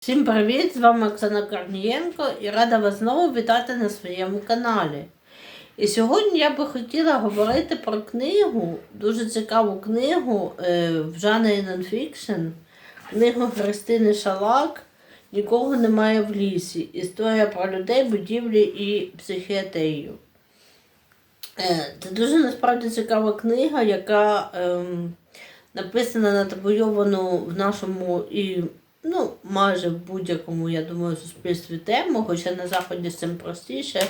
Всім привіт! З вами Оксана Корнієнко і рада вас знову вітати на своєму каналі. І сьогодні я би хотіла говорити про книгу, дуже цікаву книгу е, в жанрі нонфікшн, книгу Христини Шалак Нікого немає в лісі. Історія про людей, будівлі і психіатрію. Е, Це дуже насправді цікава книга, яка ем, написана на табуйовану в нашому і ну, майже в будь-якому, я думаю, суспільстві тему, хоча на Заході з цим простіше.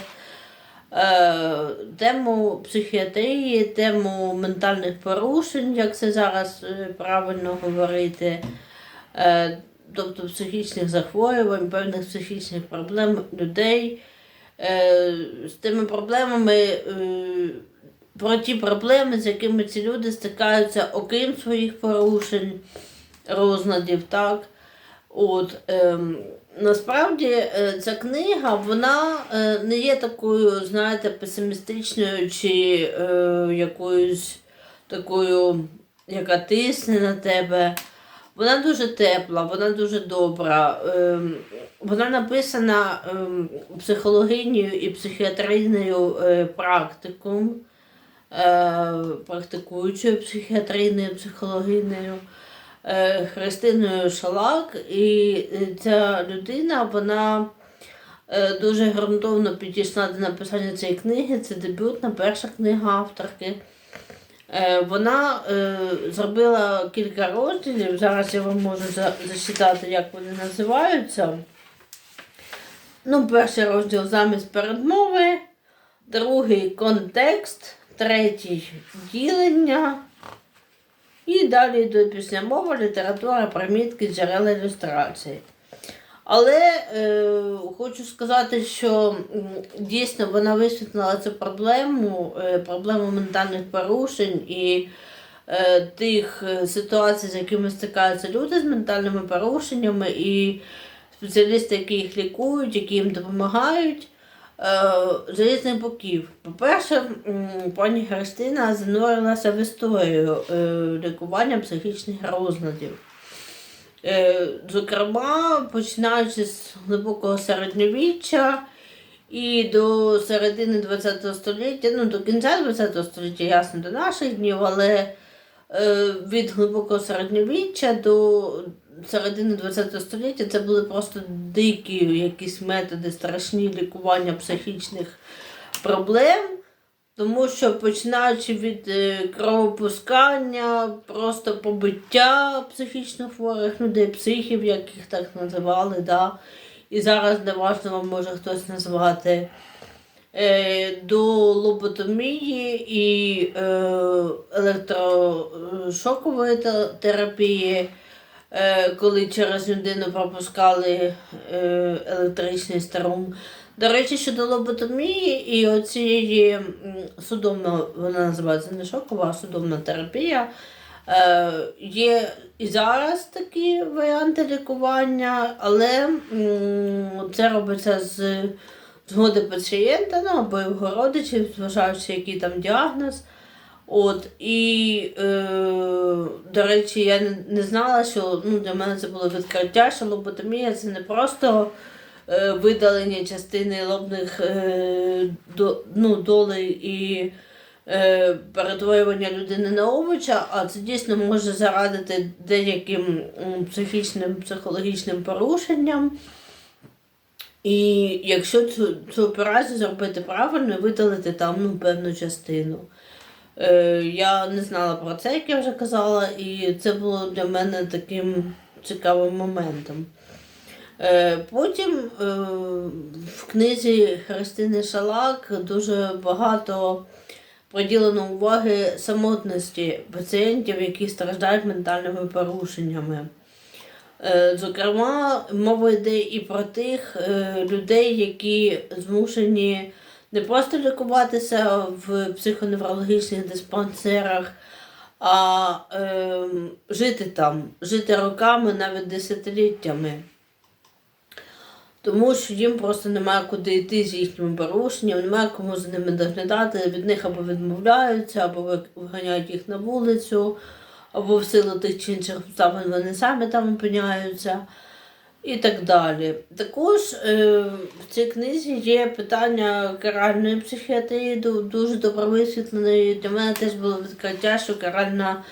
Е, тему психіатрії, тему ментальних порушень, як це зараз е, правильно говорити, е, тобто психічних захворювань, певних психічних проблем людей. З тими проблемами, про ті проблеми, з якими ці люди стикаються, окрім своїх порушень, розладів, так. От, ем, насправді е, ця книга вона е, не є такою, знаєте, песимістичною чи е, якоюсь такою, яка тисне на тебе. Вона дуже тепла, вона дуже добра. Ем, вона написана ем, психологинею і психіатричною е, практикум, е, практикуючою психіатричною психологинею. Е, Христиною Шалак, і е, ця людина вона е, дуже ґрунтовно підійшла до написання цієї книги. Це дебютна перша книга авторки. Вона зробила кілька розділів. Зараз я вам можу зачитати, як вони називаються. Ну, перший розділ замість передмови, другий контекст, третій ділення. І далі йде після мова, література, примітки, джерела ілюстрації. Але е, хочу сказати, що дійсно вона висвітлила цю проблему, е, проблему ментальних порушень і е, тих е, ситуацій, з якими стикаються люди з ментальними порушеннями, і спеціалісти, які їх лікують, які їм допомагають. Е, з різних боків. По-перше, пані Христина занурилася в історію е, лікування психічних розладів. Е, Зокрема, починаючи з глибокого середньовіччя і до середини ХХ століття, ну до кінця ХХ століття, ясно, до наших днів, але від глибокого середньовіччя до середини ХХ століття це були просто дикі якісь методи, страшні лікування психічних проблем. Тому що починаючи від е, кровопускання, просто побиття психічно хворих людей, психів, як їх так називали, да. і зараз неважно вам може хтось назвати, е, до лоботомії і е, електрошокової терапії, коли через людину пропускали е, електричний струм. До речі, щодо лоботомії і оцієї судомна, вона називається не шокова, а судомна терапія. Е, є і зараз такі варіанти лікування, але це робиться з згоди пацієнта ну, або його родичів, зважаючи, який там діагноз. От, і, е, до речі, я не, знала, що ну, для мене це було відкриття, що лоботомія це не просто е, видалення частини лобних е, до, ну, долей і е, перетворювання людини на овоча, а це дійсно може зарадити деяким психічним, психологічним порушенням. І якщо цю, цю операцію зробити правильно, видалити там ну, певну частину. Е, я не знала про це, як я вже казала, і це було для мене таким цікавим моментом. Е, Потім е, в книзі Христини Шалак дуже багато приділено уваги самотності пацієнтів, які страждають ментальними порушеннями. Зокрема, мова йде і про тих людей, які змушені не просто лікуватися в психоневрологічних диспансерах, а е, жити там, жити роками, навіть десятиліттями. Тому що їм просто немає куди йти з їхніми порушеннями, немає кому за ними доглядати, від них або відмовляються, або виганяють їх на вулицю, або в силу тих чи інших обставин вони самі там опиняються. І так далі. Також е, в цій книзі є питання каральної психіатрії, дуже добре висвітленої. Для мене теж було відкриття, що каральна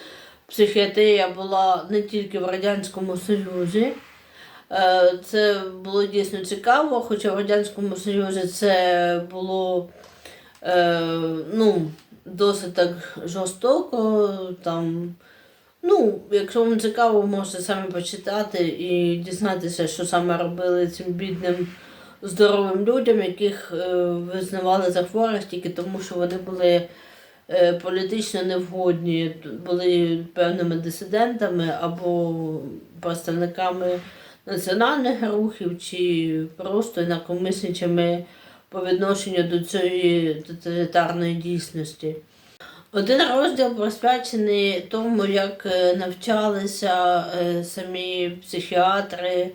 психіатрія була не тільки в Радянському Союзі. Е, Це було дійсно цікаво, хоча в Радянському Союзі це було е, ну, досить так жорстоко. Там, ну, якщо вам цікаво, можете самі почитати і дізнатися, що саме робили цим бідним здоровим людям, яких е, визнавали за хворих тільки тому, що вони були е, політично невгодні, були певними дисидентами або представниками національних рухів, чи просто інакомислячими по відношенню до цієї тоталітарної дійсності. Один розділ присвячений тому, як е, навчалися е, самі психіатри,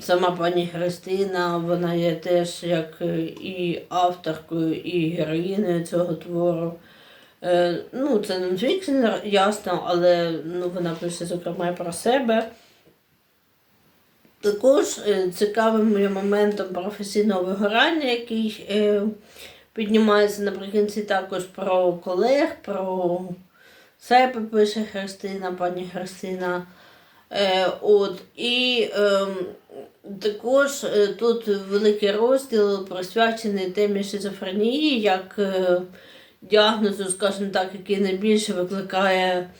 сама пані Христина, вона є теж як е, і авторкою, і героїною цього твору. Ну, це нонфікшн, ясно, але ну, вона пише, зокрема, про себе. Також цікавим є моментом професійного вигорання, який піднімається наприкінці також про колег, про себе пише Христина, пані Христина. Е, от, і е, також е, тут великий розділ присвячений темі шизофренії, як е, діагнозу, скажімо так, який найбільше викликає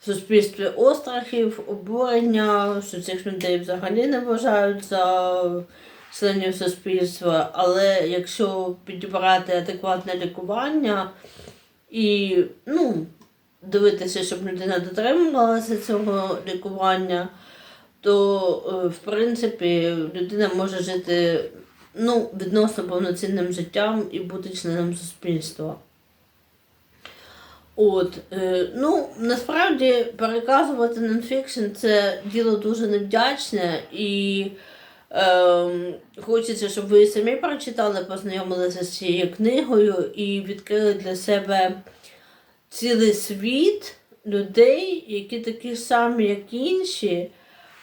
в суспільстві острахів, обурення, що цих людей взагалі не вважають за членів суспільства. Але якщо підібрати адекватне лікування і ну, дивитися, щоб людина дотримувалася цього лікування, то е, в принципі людина може жити ну, відносно повноцінним життям і бути членом суспільства. От, е, ну, насправді переказувати нонфікшн це діло дуже невдячне і е, хочеться, щоб ви самі прочитали, познайомилися з цією книгою і відкрили для себе цілий світ людей, які такі самі, як інші,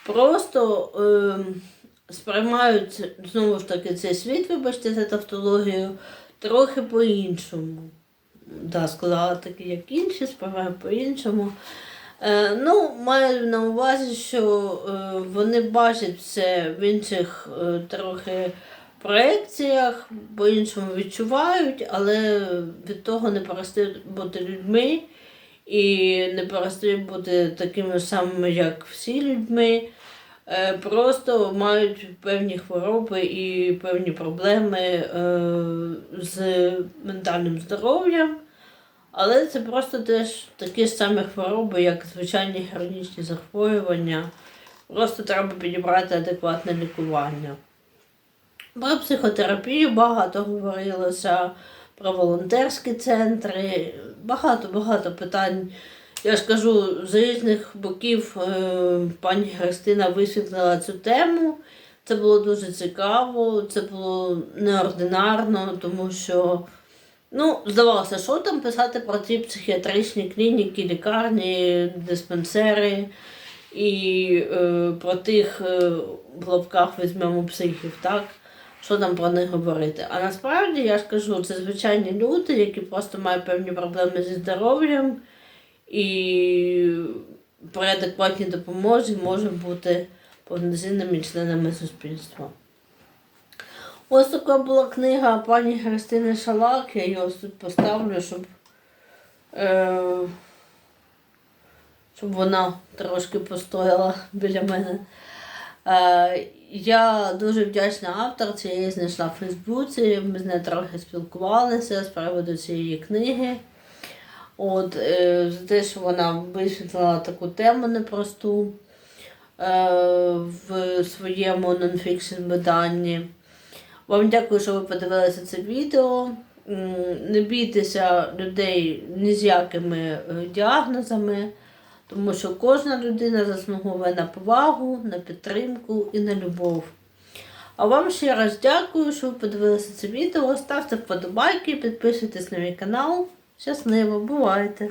просто е, сприймають знову ж таки цей світ, вибачте за тавтологію, трохи по-іншому да, сказала такі, як інші, співаю по-іншому. Е, ну, маю на увазі, що е, вони бачать все в інших е, трохи проекціях, по-іншому відчувають, але від того не перестають бути людьми і не перестають бути такими самими, як всі людьми. Просто мають певні хвороби і певні проблеми з ментальним здоров'ям. Але це просто теж такі самі хвороби, як звичайні хронічні захворювання. Просто треба підібрати адекватне лікування. Про психотерапію багато говорилося, про волонтерські центри, багато-багато питань. Я ж кажу, з різних боків е, пані Христина висвітлила цю тему. Це було дуже цікаво, це було неординарно, тому що ну, здавалося, що там писати про ці психіатричні клініки, лікарні, диспансери і е, про тих е, в лапках візьмемо психів, так? Що там про них говорити? А насправді я ж кажу, це звичайні люди, які просто мають певні проблеми зі здоров'ям і при адекватній допомозі можуть бути повноцінними членами суспільства. Ось така була книга пані Христини Шалак, я її ось тут поставлю, щоб, е, щоб вона трошки постояла біля мене. Е, я дуже вдячна авторці, я її знайшла в Фейсбуці, ми з нею трохи спілкувалися з приводу цієї книги. От, е, за те, що вона висвітлила таку тему непросту е, в своєму нонфікшн виданні. Вам дякую, що ви подивилися це відео. Не бійтеся людей ні з якими е, діагнозами, тому що кожна людина заслуговує на повагу, на підтримку і на любов. А вам ще раз дякую, що ви подивилися це відео. Ставте вподобайки, підписуйтесь на мій канал. Щасливо, бувайте!